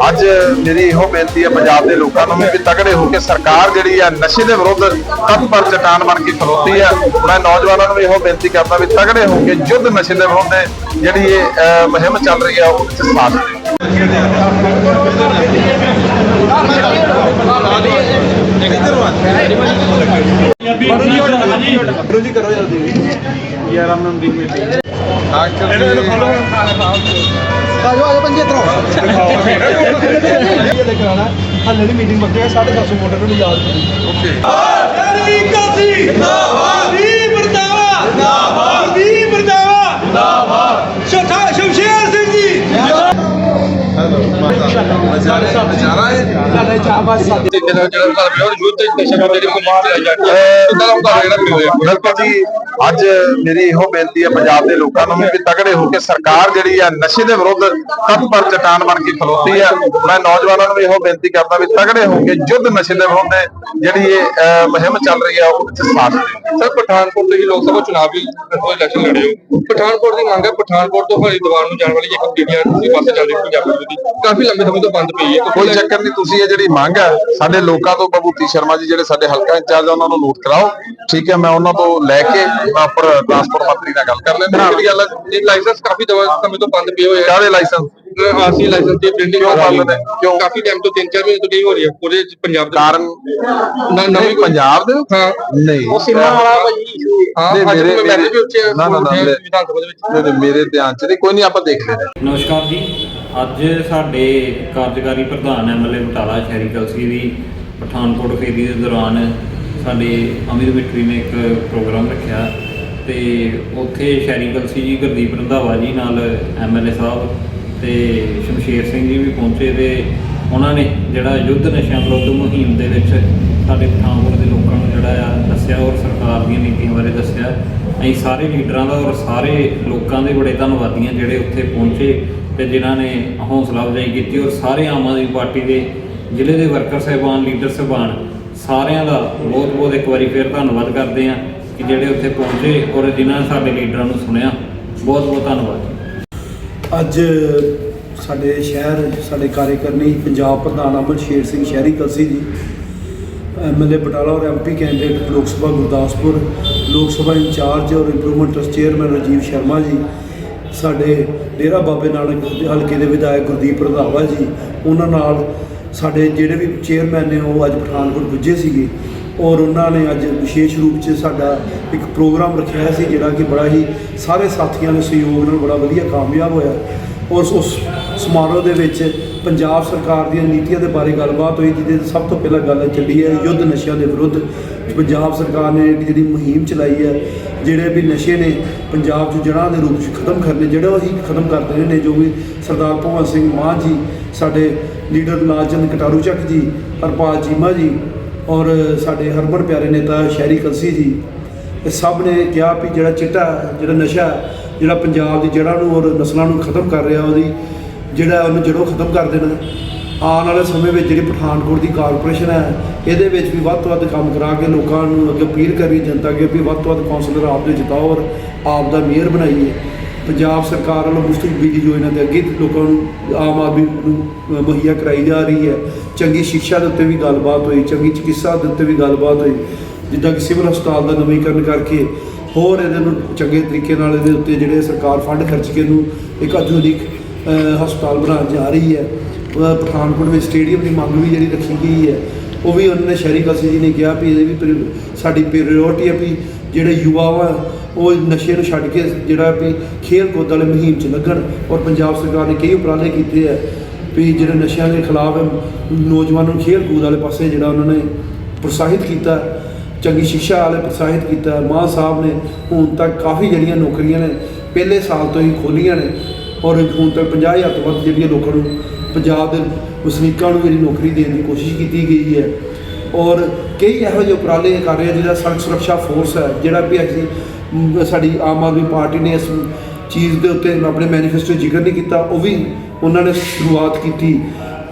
ਅੱਜ ਮੇਰੀ ਇਹੋ ਬੇਨਤੀ ਹੈ ਪੰਜਾਬ ਦੇ ਲੋਕਾਂ ਨੂੰ ਵੀ ਕਿ ਤਗੜੇ ਹੋ ਕੇ ਸਰਕਾਰ ਜਿਹੜੀ ਆ ਨਸ਼ੇ ਦੇ ਵਿਰੁੱਧ ਤਤਪਰ ਚਟਾਨ ਬਣ ਕੇ ਖਲੋਤੀ ਆ ਮੈਂ ਨੌਜਵਾਨਾਂ ਨੂੰ ਵੀ ਇਹੋ ਬੇਨਤੀ ਕਰਦਾ ਵੀ ਤਗੜੇ ਹੋ ਕੇ ਯੁੱਧ ਨਸ਼ੇ ਦੇ ਵਿਰੁੱਧ ਜਿਹੜੀ ਇਹ ਮੁਹਿੰਮ ਚੱਲ ਰਹੀ ਆ ਉਹ ਵਿੱਚ ਸਾਥ ਦਿਓ ਜੀ ਕਰੋ ਜਲਦੀ ਯਾਰ ਆਮ ਦੀ ਮੀਟਿੰਗ ਆਜੋ ਆਜੋ ਪੰਜੇ ਇਧਰੋਂ ਇਹ ਲੈ ਕਰਾਣਾ ਹੱਲੇ ਦੀ ਮੀਟਿੰਗ ਬੱਕੇ 750 ਵੋਟਰ ਨੂੰ ਯਾਦ ਓਕੇ ਸ਼ਹਿਰੀ ਕਾਸੀ ਜਿੰਦਾਬਾਦ ਸਾਡੇ ਚਾਹਬਾਜ਼ ਸਾਥੀ ਬਿਲਕੁਲ ਜੀ ਅੱਜ ਮੇਰੀ ਇਹੋ ਬੇਨਤੀ ਹੈ ਪੰਜਾਬ ਦੇ ਲੋਕਾਂ ਨੂੰ ਕਿ ਤਗੜੇ ਹੋ ਕੇ ਸਰਕਾਰ ਜਿਹੜੀ ਆ ਨਸ਼ੇ ਦੇ ਵਿਰੁੱਧ ਤਤਪਰ ਚਟਾਨ ਬਣ ਕੇ ਖਲੋਤੀ ਆ ਮੈਂ ਨੌਜਵਾਨਾਂ ਨੂੰ ਇਹੋ ਬੇਨਤੀ ਕਰਦਾ ਵੀ ਤਗੜੇ ਹੋ ਕੇ ਯੁੱਧ ਨਸ਼ੇ ਦੇ ਵਿਰੁੱਧ ਜਿਹੜੀ ਇਹ ਮੁਹਿੰਮ ਚੱਲ ਰਹੀ ਆ ਉਹ ਵਿੱਚ ਸਾਥ ਦਿਓ ਸਰ, ਪਠਾਨਕੋਟ ਦੇ ਲੋਕ ਸਭਾ ਚੁਣਾਵ ਵੀ ਇਲੈਕਸ਼ਨ ਲੜਿਓ ਪਠਾਨਕੋਟ ਦੀ ਮੰਗ ਹੈ, ਪਠਾਨਕੋਟ ਤੋਂ ਹਰਿਦੁਆਰ ਨੂੰ ਜਾਣ ਵਾਲੀ ਇੱਕ ਪੀਡੀਆਰ ਦੀ ਪਾਸੇ ਚੱਲ ਰਹੀ ਪੰਜਾਬੀ ਦੀ। ਕਾਫੀ ਲੰਬੇ ਸਮੇਂ ਤੋਂ ਬੰਦ ਪਈ ਹੈ। ਕੋਈ ਚੱਕਰ ਨਹੀਂ ਤੁਸੀਂ ਇਹ ਜਿਹੜੀ ਮੰਗ ਹੈ ਸਾਡੇ ਲੋਕਾਂ ਤੋਂ ਬਬੂਤੀ ਸ਼ਰਮਾ ਜੀ ਜਿਹੜੇ ਸਾਡੇ ਹਲਕਾ ਇੰਚਾਰਜ ਆ ਉਹਨਾਂ ਨੂੰ ਨੋਟ ਕਰਾਓ। ਠੀਕ ਹੈ ਮੈਂ ਉਹਨਾਂ ਤੋਂ ਲੈ ਕੇ ਮੈਂ ਉੱਪਰ ਟਰਾਂਸਪੋਰਟ ਮੰਤਰੀ ਨਾਲ ਗੱਲ ਕਰ ਲੈਂਦਾ। ਜਿਹੜੀ ਗੱਲ ਹੈ ਇਹ ਲਾਇਸੈਂਸ ਕਾਫੀ ਸਮੇਂ ਤੋਂ ਬੰਦ ਪਏ ਹੋਏ ਆ ਕਾਹਦੇ ਲਾਇਸੈਂਸ ਆਰਸੀ ਲਾਇਸੈਂਸ ਦੀ ਪ੍ਰਿੰਟਿੰਗ ਕਿਉਂ ਬੰਦ ਨੇ? ਕਿਉਂ? ਕਾਫੀ ਟਾਈਮ ਤੋਂ 3-4 ਮਹੀਨੇ ਤੋਂ ਨਹੀਂ ਹੋ ਰਹੀ ਹੈ ਪੂਰੇ ਪੰਜਾਬ ਦੇ। ਕਾਰਨ? ਨਾ- ਨਵੀਂ ਪੰਜਾਬ ਦੇ? ਹਾਂ। ਨਹੀਂ। ਉਹ ਸੀਮਾ ਵਾਲਾ ਭਾਈ ਹਾਂ ਮੇਰੇ- ਮੈਂ ਮੈਸੇਜ ਵੀ ਉੱਚੇ ਨਾ, ਨਾ, ਨਾ, ਮੇਰੇ- ਵਿਧਾਨ ਸਭਾ ਦੇ ਵਿੱਚ। ਨਹੀਂ, ਨਹੀਂ, ਮੇਰੇ ਧਿਆਨ ਚ ਨਹੀਂ ਕੋਈ ਨਹੀਂ ਆਪਾਂ ਦੇਖ ਲੈਂਦੇ ਨਮਸਕਾਰ ਜੀ। ਅੱਜ ਸਾਡੇ ਕਾਰਜਕਾਰੀ ਪ੍ਰਧਾਨ ਐਮਐਲਏ ਬਟਾਲਾ ਸ਼ਹਿਰੀ ਕਲਸੀ ਦੀ ਪਠਾਨਕੋਟ ਫੇਰੀ ਦੇ ਦੌਰਾਨ ਸਾਡੇ ਅਮਿਤ ਮਿੱਟਰੀ ਨੇ ਇੱਕ ਪ੍ਰੋਗਰਾਮ ਰੱਖਿਆ ਤੇ ਉੱਥੇ ਸ਼ਹਿਰੀ ਕਲਸੀ ਜੀ ਗੁਰਦੀਪ ਰੰਧਾਵਾ ਜੀ ਨਾਲ ਐਮਐਲਏ ਸਾਹਿਬ ਤੇ ਸ਼ਮਸ਼ੇਰ ਸਿੰਘ ਜੀ ਵੀ ਪਹੁੰਚੇ ਤੇ ਉਹਨਾਂ ਨੇ ਜਿਹੜਾ ਯੁੱਧ ਨਸ਼ਿਆਂ ਵਿਰੁੱਧ ਮੁਹਿੰਮ ਦੇ ਵਿੱਚ ਸਾਡੇ ਪਠਾਨਕੋਟ ਦੇ ਲੋਕਾਂ ਨੂੰ ਜਿਹੜਾ ਆ ਦੱਸਿਆ ਔਰ ਸਰਕਾਰ ਦੀਆਂ ਨੀਤੀਆਂ ਬਾਰੇ ਦੱਸਿਆ। ਅਸੀਂ ਸਾਰੇ ਲੀਡਰਾਂ ਦਾ ਔਰ ਸਾਰੇ ਲੋਕਾਂ ਦੇ ਬੜੇ ਧੰਨਵਾਦੀ ਹਾਂ ਜਿਹੜੇ ਉੱਥੇ ਪਹੁੰਚੇ ਤੇ ਜਿਨ੍ਹਾਂ ਨੇ ਹੌਸਲਾ ਅਫਜ਼ਾਈ ਕੀਤੀ ਔਰ ਸਾਰੇ ਆਮ ਆਦਮੀ ਪਾਰਟੀ ਦੇ ਜ਼ਿਲ੍ਹੇ ਦੇ ਵਰਕਰ ਸਾਹਿਬਾਨ, ਲੀਡਰ ਸਾਹਿਬਾਨ, ਸਾਰਿਆਂ ਦਾ ਬਹੁਤ ਬਹੁਤ ਇੱਕ ਵਾਰੀ ਫੇਰ ਧੰਨਵਾਦ ਕਰਦੇ ਹਾਂ ਕਿ ਜਿਹੜੇ ਉੱਥੇ ਪਹੁੰਚੇ ਔਰ ਜਿਨ੍ਹਾਂ ਨੇ ਸਾਡੇ ਲੀਡਰਾਂ ਨੂੰ ਸੁਣਿਆ। ਬਹੁਤ ਬਹੁਤ ਧੰਨਵਾਦ। ਅੱਜ ਸਾਡੇ ਸ਼ਹਿਰ, ਸਾਡੇ ਕਾਰਜਕਰਨੀ ਪੰਜਾਬ ਪ੍ਰਧਾਨ ਅਮਰ ਸ਼ੇਰ ਸਿੰਘ ਸ਼ਹਿਰੀ ਕਲਸੀ ਜੀ ਐਮਐਲਏ ਬਟਾਲਾ ਔਰ ਐਮਪੀ ਕੈਂਡੀਡੇਟ ਲੋਕ ਸਭਾ ਗੁਰਦਾਸਪੁਰ, ਲੋਕ ਸਭਾ ਇੰਚਾਰਜ ਔਰ improvement trust chairman Rajiv Sharma ji, ਸਾਡੇ ਡੇਰਾ ਬਾਬੇ ਨਾਨਕ ਹਲਕੇ ਦੇ ਵਿਧਾਇਕ ਗੁਰਦੀਪ ਰੰਧਾਵਾ ਜੀ, ਉਹਨਾਂ ਨਾਲ ਸਾਡੇ ਜਿਹੜੇ ਵੀ ਚੇਅਰਮੈਨ ਨੇ ਉਹ ਅੱਜ ਪਠਾਨਕੋਟ ਪੁੱਜੇ ਸੀਗੇ ਔਰ ਉਹਨਾਂ ਨੇ ਅੱਜ ਵਿਸ਼ੇਸ਼ ਰੂਪ 'ਚ ਸਾਡਾ ਇੱਕ ਪ੍ਰੋਗਰਾਮ ਰੱਖਿਆ ਸੀ ਜਿਹੜਾ ਕਿ ਬੜਾ ਹੀ ਸਾਰੇ ਸਾਥੀਆਂ ਦੇ ਸਹਿਯੋਗ ਨਾਲ ਬੜਾ ਵਧੀਆ ਕਾਮਯਾਬ ਹੋਇਆ ਔਰ ਉਸ ਸਮਾਰੋਹ ਦੇ ਵਿੱਚ ਪੰਜਾਬ ਸਰਕਾਰ ਦੀਆਂ ਨੀਤੀਆਂ ਦੇ ਬਾਰੇ ਗੱਲਬਾਤ ਹੋਈ, ਜਿਹਦੇ ਸਭ ਤੋਂ ਪਹਿਲਾਂ ਗੱਲ ਚੱਲੀ ਹੈ ਯੁੱਧ ਨਸ਼ਿਆਂ ਦੇ ਵਿਰੁੱਧ ਪੰਜਾਬ ਸਰਕਾਰ ਨੇ ਇੱਕ ਜਿਹੜੀ ਮੁਹਿੰਮ ਚਲਾਈ ਹੈ, ਜਿਹੜੇ ਵੀ ਨਸ਼ੇ ਨੇ ਪੰਜਾਬ 'ਚ ਜੜ੍ਹਾਂ ਦੇ ਰੂਪ 'ਚ ਖਤਮ ਕਰਨੇ, ਜਿਹੜੇ ਉਹ ਹੀ ਖਤਮ ਕਰਦੇ ਦੇਣੇ ਨੇ, ਜੋ ਵੀ ਸਰਦਾਰ ਭਗਵੰਤ ਸਿੰਘ ਮਾਨ ਜੀ, ਸਾਡੇ ਲੀਡਰ ਲਾਲਚੰਦ ਕਟਾਰੂ ਚੱਕ ਜੀ, ਹਰਪਾਲ ਚੀਮਾ ਜੀ ਔਰ ਸਾਡੇ ਹਰਮਨ ਪਿਆਰੇ ਨੇਤਾ ਸ਼ਹਿਰੀ ਕਲਸੀ ਜੀ, ਇਹ ਸਭ ਨੇ ਕਿਹਾ ਵੀ ਜਿਹੜਾ ਚਿੱਟਾ, ਜਿਹੜਾ ਨਸ਼ਾ, ਜਿਹੜਾ ਪੰਜਾਬ ਦੀ ਜੜ੍ਹਾਂ ਨੂੰ ਔਰ ਨਸਲਾਂ ਨੂੰ ਖਤਮ ਕਰ ਰਿਹਾ, ਉਹਦੀ ਜਿਹੜਾ ਉਹਨੂੰ ਜੜੋਂ ਖਤਮ ਕਰ ਦੇਣਾ, ਆਉਣ ਵਾਲੇ ਸਮੇਂ ਵਿੱਚ ਜਿਹੜੀ ਪਠਾਨਕੋਟ ਦੀ ਕਾਰਪੋਰੇਸ਼ਨ ਹੈ, ਇਹਦੇ ਵਿੱਚ ਵੀ ਵੱਧ ਤੋਂ ਵੱਧ ਕੰਮ ਕਰਾ ਕੇ ਲੋਕਾਂ ਨੂੰ ਅੱਗੇ ਅਪੀਲ ਕਰੀ, ਜਨਤਾ ਅੱਗੇ ਵੀ ਵੱਧ ਤੋਂ ਵੱਧ ਕੌਂਸਲਰ ਆਪ ਦੇ ਜਿਤਾਓ ਔਰ ਆਪ ਦਾ ਮੇਅਰ ਬਣਾਈਏ। ਪੰਜਾਬ ਸਰਕਾਰ ਵੱਲੋਂ ਮੁਫਤ ਬਿਜਲੀ ਯੋਜਨਾ ਦੇ ਅੱਗੇ ਲੋਕਾਂ ਨੂੰ, ਆਮ ਆਦਮੀ ਨੂੰ ਮੁਹੱਈਆ ਕਰਾਈ ਜਾ ਰਹੀ ਹੈ। ਚੰਗੀ ਸਿੱਖਿਆ ਦੇ ਉੱਤੇ ਵੀ ਗੱਲਬਾਤ ਹੋਈ, ਚੰਗੀ ਚਿਕਿਤਸਾ ਦੇ ਉੱਤੇ ਵੀ ਗੱਲਬਾਤ ਹੋਈ, ਜਿੱਦਾਂ ਕਿ ਸਿਵਲ ਹਸਪਤਾਲ ਦਾ ਨਵੀਕਰਨ ਕਰਕੇ ਹੋਰ ਇਹਦੇ ਨੂੰ ਚੰਗੇ ਤਰੀਕੇ ਨਾਲ ਇਹਦੇ ਉੱਤੇ ਜਿਹੜੇ ਸਰਕਾਰ ਫੰਡ ਖਰਚ ਕੇ ਇਹਨੂੰ ਇੱਕ ਆਧੁਨਿਕ ਹਸਪਤਾਲ ਬਣਾਉਣ ਜਾ ਰਹੀ ਹੈ। ਪਠਾਨਕੋਟ ਵਿੱਚ ਸਟੇਡੀਅਮ ਦੀ ਮੰਗ ਵੀ ਜਿਹੜੀ ਰੱਖੀ ਗਈ ਹੈ, ਉਹ ਵੀ ਉਹਨਾਂ ਨੇ ਸ਼ਹਿਰੀ ਕਲਸੀ ਜੀ ਨੇ ਕਿਹਾ ਵੀ ਇਹ ਵੀ ਸਾਡੀ ਪ੍ਰਾਇੋਰਟੀ ਹੈ ਵੀ ਜਿਹੜੇ ਯੁਵਾ ਵਾ ਉਹ ਨਸ਼ੇ ਨੂੰ ਛੱਡ ਕੇ ਜਿਹੜਾ ਵੀ ਖੇਲ ਕੂਦ ਵਾਲੇ ਮੁਹਿੰਮ 'ਚ ਲੱਗਣ ਔਰ ਪੰਜਾਬ ਸਰਕਾਰ ਨੇ ਕਈ ਉਪਰਾਲੇ ਕੀਤੇ ਆ ਵੀ ਜਿਹੜੇ ਨਸ਼ਿਆਂ ਦੇ ਖਿਲਾਫ ਨੌਜਵਾਨਾਂ ਨੂੰ ਖੇਲ ਕੂਦ ਵਾਲੇ ਪਾਸੇ ਜਿਹੜਾ ਉਹਨਾਂ ਨੇ ਪ੍ਰੋਤਸਾਹਿਤ ਕੀਤਾ, ਚੰਗੀ ਸਿੱਖਿਆ ਵਾਲੇ ਪ੍ਰੋਤਸਾਹਿਤ ਕੀਤਾ, ਮਾਂ ਸਾਹਿਬ ਨੇ ਹੁਣ ਤੱਕ ਕਾਫੀ ਜਿਹੜੀਆਂ ਨੌਕਰੀਆਂ ਨੇ, ਪਹਿਲੇ ਸਾਲ ਤੋਂ ਹੀ ਖੋਲੀਆਂ ਨੇ ਔਰ ਹੁਣ ਤੱਕ 50000 ਤੋਂ ਵੱਧ ਜਿਹੜੀਆਂ ਲੋਕਾਂ ਨੂੰ ਪੰਜਾਬ ਦੇ ਵਸਨੀਕਾਂ ਨੂੰ ਜਿਹੜੀ ਨੌਕਰੀ ਦੇਣ ਦੀ ਕੋਸ਼ਿਸ਼ ਕੀਤੀ ਗਈ ਹੈ। ਔਰ ਕਈ ਇਹੋ ਜਿਹੇ ਉਪਰਾਲੇ ਕਰ ਰਹੇ ਜਿਹੜਾ ਸੜਕ ਸੁਰੱਖਿਆ ਫੋਰਸ ਹੈ, ਜਿਹੜਾ ਵੀ ਅਸੀਂ ਸਾਡੀ ਆਮ ਆਦਮੀ ਪਾਰਟੀ ਨੇ ਇਸ ਚੀਜ਼ ਦੇ ਉੱਤੇ ਆਪਣੇ ਮੈਨੀਫੈਸਟੋ ਜ਼ਿਕਰ ਨਹੀਂ ਕੀਤਾ, ਉਹ ਵੀ ਉਹਨਾਂ ਨੇ ਸ਼ੁਰੂਆਤ ਕੀਤੀ।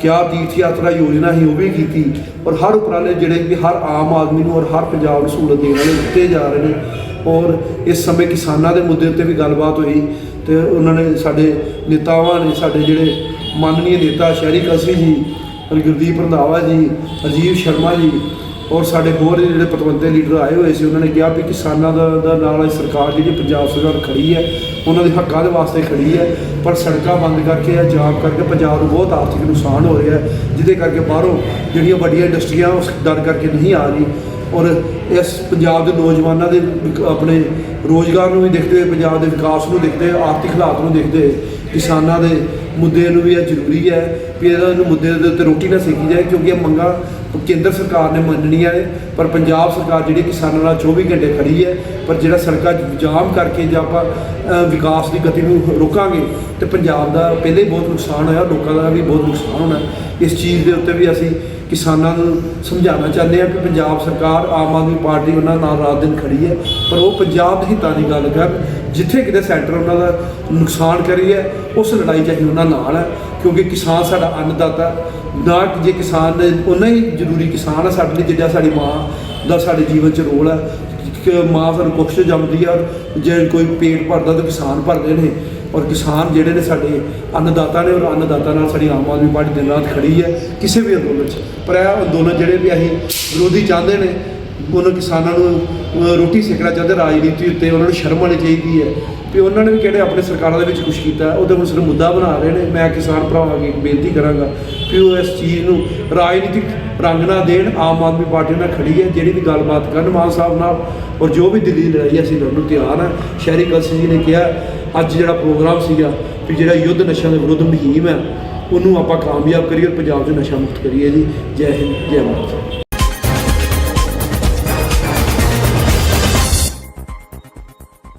ਕਿਆ ਤੀਰਥ ਯਾਤਰਾ ਯੋਜਨਾ ਹੀ ਉਹ ਵੀ ਕੀਤੀ। ਔਰ ਹਰ ਉਪਰਾਲੇ ਜਿਹੜੇ ਵੀ ਹਰ ਆਮ ਆਦਮੀ ਨੂੰ ਔਰ ਹਰ ਪੰਜਾਬ ਨੂੰ ਸਹੂਲਤ ਦੇਣ ਵਾਲੇ ਦਿੱਤੇ ਜਾ ਰਹੇ ਨੇ। ਔਰ ਇਸ ਸਮੇਂ ਕਿਸਾਨਾਂ ਦੇ ਮੁੱਦੇ ਉੱਤੇ ਵੀ ਗੱਲਬਾਤ ਹੋਈ ਤੇ ਉਹਨਾਂ ਨੇ ਸਾਡੇ ਨੇਤਾਵਾਂ ਨੇ ਸਾਡੇ ਜਿਹੜੇ ਮਾਨਨੀय ਨੇਤਾ ਸ਼ਹਿਰੀ ਕਲਸੀ ਜੀ, ਗੁਰਦੀਪ ਰੰਧਾਵਾ ਜੀ ਰਾਜੀਵ ਸ਼ਰਮਾ ਜੀ ਔਰ ਸਾਡੇ ਹੋਰ ਜਿਹੜੇ ਪਤਵੰਤੇ ਲੀਡਰ ਆਏ ਹੋਏ ਸੀ, ਉਹਨਾਂ ਨੇ ਕਿਹਾ ਵੀ ਕਿਸਾਨਾਂ ਦਾ ਦਾ ਨਾਲ ਸਰਕਾਰ ਜਿਹੜੀ ਪੰਜਾਬ ਸਰਕਾਰ ਖੜੀ ਹੈ, ਉਹਨਾਂ ਦੇ ਹੱਕਾਂ ਦੇ ਵਾਸਤੇ ਖੜੀ ਹੈ, ਪਰ ਸੜਕਾਂ ਬੰਦ ਕਰਕੇ ਜਾਂ ਜਾਮ ਕਰਕੇ ਪੰਜਾਬ ਨੂੰ ਬਹੁਤ ਆਰਥਿਕ ਨੁਕਸਾਨ ਹੋ ਰਿਹਾ ਜਿਹਦੇ ਕਰਕੇ ਬਾਹਰੋਂ ਜਿਹੜੀਆਂ ਵੱਡੀਆਂ ਇੰਡਸਟਰੀਆਂ, ਉਸ ਡਰ ਕਰਕੇ ਨਹੀਂ ਆ ਰਹੀ। ਔਰ ਇਸ ਪੰਜਾਬ ਦੇ ਨੌਜਵਾਨਾਂ ਦੇ ਆਪਣੇ ਰੋਜ਼ਗਾਰ ਨੂੰ ਵੀ ਦੇਖਦੇ ਹੋਏ, ਪੰਜਾਬ ਦੇ ਵਿਕਾਸ ਨੂੰ ਦੇਖਦੇ ਹੋਏ, ਆਰਥਿਕ ਹਾਲਾਤ ਨੂੰ ਦੇਖਦੇ ਹੋਏ ਕਿਸਾਨਾਂ ਦੇ ਮੁੱਦੇ ਨੂੰ ਵੀ ਇਹ ਜ਼ਰੂਰੀ ਹੈ ਵੀ ਇਹਨਾਂ ਨੂੰ ਮੁੱਦੇ ਦੇ ਉੱਤੇ ਰੋਟੀ ਨਾ ਸੇਕੀ ਜਾਏ, ਕਿਉਂਕਿ ਇਹ ਮੰਗਾਂ ਕੇਂਦਰ ਸਰਕਾਰ ਨੇ ਮੰਨਣੀਆਂ ਨੇ, ਪਰ ਪੰਜਾਬ ਸਰਕਾਰ ਜਿਹੜੀ ਕਿਸਾਨਾਂ ਨਾਲ 24 ਘੰਟੇ ਖੜੀ ਹੈ, ਪਰ ਜਿਹੜਾ ਸੜਕਾਂ ਜਾਮ ਕਰਕੇ ਜੇ ਆਪਾਂ ਵਿਕਾਸ ਦੀ ਗਤੀ ਨੂੰ ਰੋਕਾਂਗੇ, ਤੇ ਪੰਜਾਬ ਦਾ ਪਹਿਲੇ ਬਹੁਤ ਨੁਕਸਾਨ ਹੋਇਆ, ਲੋਕਾਂ ਦਾ ਵੀ ਬਹੁਤ ਨੁਕਸਾਨ ਹੋਣਾ। ਇਸ ਚੀਜ਼ ਦੇ ਉੱਤੇ ਵੀ ਅਸੀਂ ਕਿਸਾਨਾਂ ਨੂੰ ਸਮਝਾਉਣਾ ਚਾਹੁੰਦੇ ਹਾਂ ਕਿ ਪੰਜਾਬ ਸਰਕਾਰ, ਆਮ ਆਦਮੀ ਪਾਰਟੀ ਉਹਨਾਂ ਨਾਲ ਰਾਤ ਦਿਨ ਖੜੀ ਹੈ, ਪਰ ਉਹ ਪੰਜਾਬ ਦੇ ਹਿੱਤਾਂ ਦੀ ਗੱਲ ਕਰ, ਜਿੱਥੇ ਕਿਤੇ ਸੈਂਟਰ ਉਹਨਾਂ ਦਾ ਨੁਕਸਾਨ ਕਰੀ ਹੈ, ਉਸ ਲੜਾਈ 'ਚ ਅਸੀਂ ਉਹਨਾਂ ਨਾਲ ਹੈ ਕਿਉਂਕਿ ਕਿਸਾਨ ਸਾਡਾ ਅੰਨਦਾਤਾ ਹੈ। ਨਾ ਕਿ ਜੇ ਕਿਸਾਨ ਨੇ ਉਹਨਾਂ ਹੀ ਜ਼ਰੂਰੀ ਕਿਸਾਨ ਹੈ ਸਾਡੇ ਲਈ ਜਿੱਦਾਂ ਸਾਡੀ ਮਾਂ ਦਾ ਸਾਡੇ ਜੀਵਨ 'ਚ ਰੋਲ ਹੈ ਕਿ ਮਾਂ ਸਾਨੂੰ ਕੁਛ ਜੰਮਦੀ ਆ, ਜੇ ਕੋਈ ਪੇਟ ਭਰਦਾ ਤਾਂ ਕਿਸਾਨ ਭਰਦੇ ਨੇ ਔਰ ਕਿਸਾਨ ਜਿਹੜੇ ਨੇ ਸਾਡੇ ਅੰਨਦਾਤਾ ਨੇ ਔਰ ਅੰਨਦਾਤਾ ਨਾਲ ਸਾਡੀ ਆਮ ਆਦਮੀ ਪਾਰਟੀ ਦਿਨ ਰਾਤ ਖੜੀ ਹੈ ਕਿਸੇ ਵੀ ਅੰਦੋਲਨ 'ਚ ਪਰ ਇਹ ਅੰਦੋਲਨ ਜਿਹੜੇ ਵੀ ਅਸੀਂ ਵਿਰੋਧੀ ਚਾਹੁੰਦੇ ਨੇ ਉਹਨਾਂ ਕਿਸਾਨਾਂ ਨੂੰ ਰੋਟੀ ਸੇਕਣਾ ਚਾਹੁੰਦੇ ਰਾਜਨੀਤੀ ਉੱਤੇ ਉਹਨਾਂ ਨੂੰ ਸ਼ਰਮ ਆਉਣੀ ਚਾਹੀਦੀ ਹੈ। ਵੀ ਉਹਨਾਂ ਨੇ ਵੀ ਕਿਹੜੇ ਆਪਣੇ ਸਰਕਾਰਾਂ ਦੇ ਵਿੱਚ ਕੁਝ ਕੀਤਾ ਉਹਦੇ ਹੁਣ ਸਿਰ ਮੁੱਦਾ ਬਣਾ ਰਹੇ ਨੇ ਮੈਂ ਕਿਸਾਨ ਭਰਾਵਾਂ ਅੱਗੇ ਬੇਨਤੀ ਕਰਾਂਗਾ ਕਿ ਉਹ ਇਸ ਚੀਜ਼ ਨੂੰ ਰਾਜਨੀਤਿਕ ਰੰਗ ਨਾ ਦੇਣ ਆਮ ਆਦਮੀ ਪਾਰਟੀ ਨਾਲ ਖੜੀ ਹੈ ਜਿਹੜੀ ਵੀ ਗੱਲਬਾਤ ਕਰਨ ਮਾਨ ਸਾਹਿਬ ਨਾਲ ਔਰ ਜੋ ਵੀ ਦਿੱਲੀ ਦੀ ਲੜਾਈ ਹੈ, ਅਸੀਂ ਲੜਨ ਨੂੰ ਤਿਆਰ ਹਾਂ। ਸ਼ਹਿਰੀ ਕਲਸੀ ਜੀ ਨੇ ਕਿਹਾ ਅੱਜ ਜਿਹੜਾ ਪ੍ਰੋਗਰਾਮ ਸੀਗਾ ਵੀ ਜਿਹੜਾ ਯੁੱਧ ਨਸ਼ਿਆਂ ਦੇ ਵਿਰੁੱਧ ਮੁਹਿੰਮ ਹੈ, ਉਹਨੂੰ ਆਪਾਂ ਕਾਮਯਾਬ ਕਰੀਏ ਔਰ ਪੰਜਾਬ 'ਚ ਨਸ਼ਾ ਮੁਕਤ ਕਰੀਏ ਜੀ। ਜੈ ਹਿੰਦ, ਜੈ ਮਾਤਾ